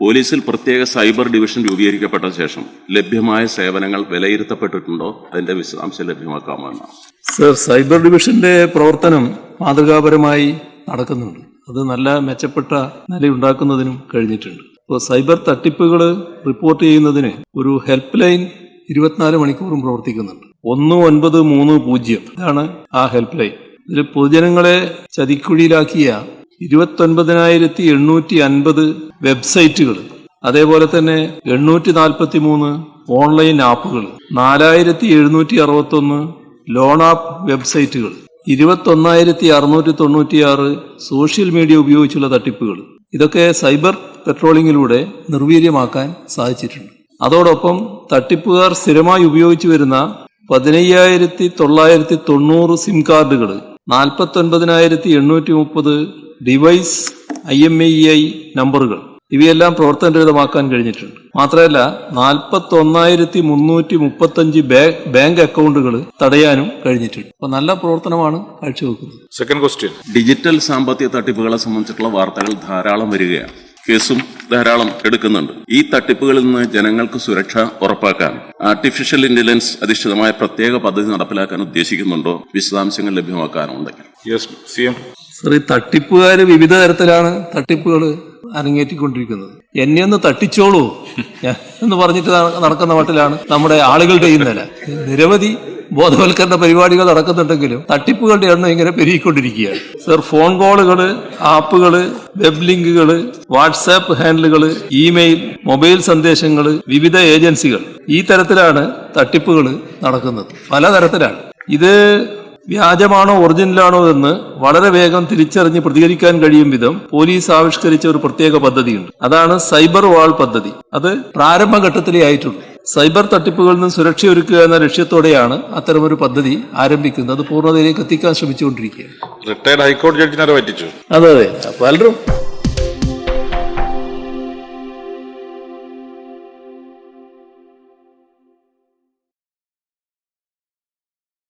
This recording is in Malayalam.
പോലീസിൽ പ്രത്യേക സൈബർ ഡിവിഷൻ രൂപീകരിക്കപ്പെട്ട ശേഷം ലഭ്യമായ സേവനങ്ങൾ വിലയിരുത്തപ്പെട്ടിട്ടുണ്ടോ? അതിന്റെ വിശദാംശം ലഭ്യമാക്കാമോ എന്നാണ് സർ സൈബർ ഡിവിഷന്റെ പ്രവർത്തനം മാതൃകാപരമായി നടക്കുന്നുണ്ട്. അത് നല്ല മെച്ചപ്പെട്ട നിലയുണ്ടാക്കുന്നതിനും കഴിഞ്ഞിട്ടുണ്ട്. ഇപ്പോൾ സൈബർ തട്ടിപ്പുകൾ റിപ്പോർട്ട് ചെയ്യുന്നതിന് ഒരു ഹെൽപ്പ് ലൈൻ ഇരുപത്തിനാല് മണിക്കൂറും പ്രവർത്തിക്കുന്നുണ്ട്. ഒന്ന് ഒൻപത് മൂന്ന് പൂജ്യം ഇതാണ് ആ ഹെൽപ്പ് ലൈൻ ഇതിൽ പൊതുജനങ്ങളെ ചതിക്കുഴിയിലാക്കിയ ഇരുപത്തൊൻപതിനായിരത്തി എണ്ണൂറ്റി അൻപത് വെബ്സൈറ്റുകൾ അതേപോലെ തന്നെ എണ്ണൂറ്റി നാൽപ്പത്തി മൂന്ന് ഓൺലൈൻ ആപ്പുകൾ നാലായിരത്തി എഴുന്നൂറ്റി അറുപത്തൊന്ന് ലോൺ ആപ്പ് വെബ്സൈറ്റുകൾ ഇരുപത്തൊന്നായിരത്തി അറുന്നൂറ്റി തൊണ്ണൂറ്റിയാറ് സോഷ്യൽ മീഡിയ ഉപയോഗിച്ചുള്ള തട്ടിപ്പുകൾ. ഇതൊക്കെ സൈബർ പെട്രോളിങ്ങിലൂടെ നിർവീര്യമാക്കാൻ സാധിച്ചിട്ടുണ്ട്. അതോടൊപ്പം തട്ടിപ്പുകാർ സ്ഥിരമായി ഉപയോഗിച്ചു വരുന്ന പതിനയ്യായിരത്തി തൊള്ളായിരത്തി തൊണ്ണൂറ് സിം കാർഡുകൾ നാൽപ്പത്തൊൻപതിനായിരത്തി എണ്ണൂറ്റി മുപ്പത് device I M E I നമ്പറുകൾ. ഇവയെല്ലാം പ്രവർത്തനരഹിതമാക്കാൻ കഴിഞ്ഞിട്ടുണ്ട്. മാത്രമല്ല നാൽപ്പത്തി ഒന്നായിരത്തി മുന്നൂറ്റി മുപ്പത്തഞ്ച് ബാങ്ക് അക്കൗണ്ടുകൾ തടയാനും കഴിഞ്ഞിട്ടുണ്ട്. അപ്പൊ നല്ല പ്രവർത്തനമാണ് കാഴ്ചവെക്കുന്നത്. സെക്കൻഡ് ക്വസ്റ്റ്യൻ ഡിജിറ്റൽ സാമ്പത്തിക തട്ടിപ്പുകളെ സംബന്ധിച്ചിട്ടുള്ള വാർത്തകൾ ധാരാളം വരികയാണ്. കേസും ധാരാളം എടുക്കുന്നുണ്ട്. ഈ തട്ടിപ്പുകളിൽ നിന്ന് ജനങ്ങൾക്ക് സുരക്ഷ ഉറപ്പാക്കാൻ ആർട്ടിഫിഷ്യൽ ഇന്റലിജൻസ് അധിഷ്ഠിതമായ പ്രത്യേക പദ്ധതി നടപ്പിലാക്കാൻ ഉദ്ദേശിക്കുന്നുണ്ടോ? വിശദാംശങ്ങൾ ലഭ്യമാക്കാനുണ്ടെങ്കിൽ Yes, CM. സർ ഈ തട്ടിപ്പുകാർ വിവിധ തരത്തിലാണ് തട്ടിപ്പുകൾ അരങ്ങേറ്റിക്കൊണ്ടിരിക്കുന്നത്. എന്നെ ഒന്ന് തട്ടിച്ചോളൂ. എന്ന് പറഞ്ഞിട്ട് നടക്കുന്ന മട്ടിലാണ് നമ്മുടെ ആളുകളുടെ ഈ നില. നിരവധി ബോധവൽക്കരണ പരിപാടികൾ നടക്കുന്നുണ്ടെങ്കിലും തട്ടിപ്പുകളുടെ എണ്ണം ഇങ്ങനെ പെരുകിക്കൊണ്ടിരിക്കുകയാണ്. സർ ഫോൺ കോളുകൾ ആപ്പുകൾ വെബ് ലിങ്കുകൾ വാട്സാപ്പ് ഹാൻഡിലുകൾ ഇമെയിൽ മൊബൈൽ സന്ദേശങ്ങൾ വിവിധ ഏജൻസികൾ. ഈ തരത്തിലാണ് തട്ടിപ്പുകൾ നടക്കുന്നത്. പലതരത്തിലാണ്. ഇത് വ്യാജമാണോ ഒറിജിനലാണോ എന്ന് വളരെ വേഗം തിരിച്ചറിഞ്ഞ് പ്രതികരിക്കാൻ കഴിയും വിധം പോലീസ് ആവിഷ്കരിച്ച ഒരു പ്രത്യേക പദ്ധതിയുണ്ട്. അതാണ് സൈബർ വാൾ പദ്ധതി. അത് പ്രാരംഭഘട്ടത്തിലേ ആയിട്ടുള്ളൂ. സൈബർ തട്ടിപ്പുകളിൽ നിന്ന് സുരക്ഷയൊരുക്കുക എന്ന ലക്ഷ്യത്തോടെയാണ് അത്തരമൊരു പദ്ധതി ആരംഭിക്കുന്നത്. അത് പൂർണതയിലേക്ക് എത്തിക്കാൻ ശ്രമിച്ചുകൊണ്ടിരിക്കുകയാണ്. റിട്ടയർഡ് ഹൈക്കോടതി ജഡ്ജിനെ പറ്റിച്ചു. അതെ അതെ. പലരും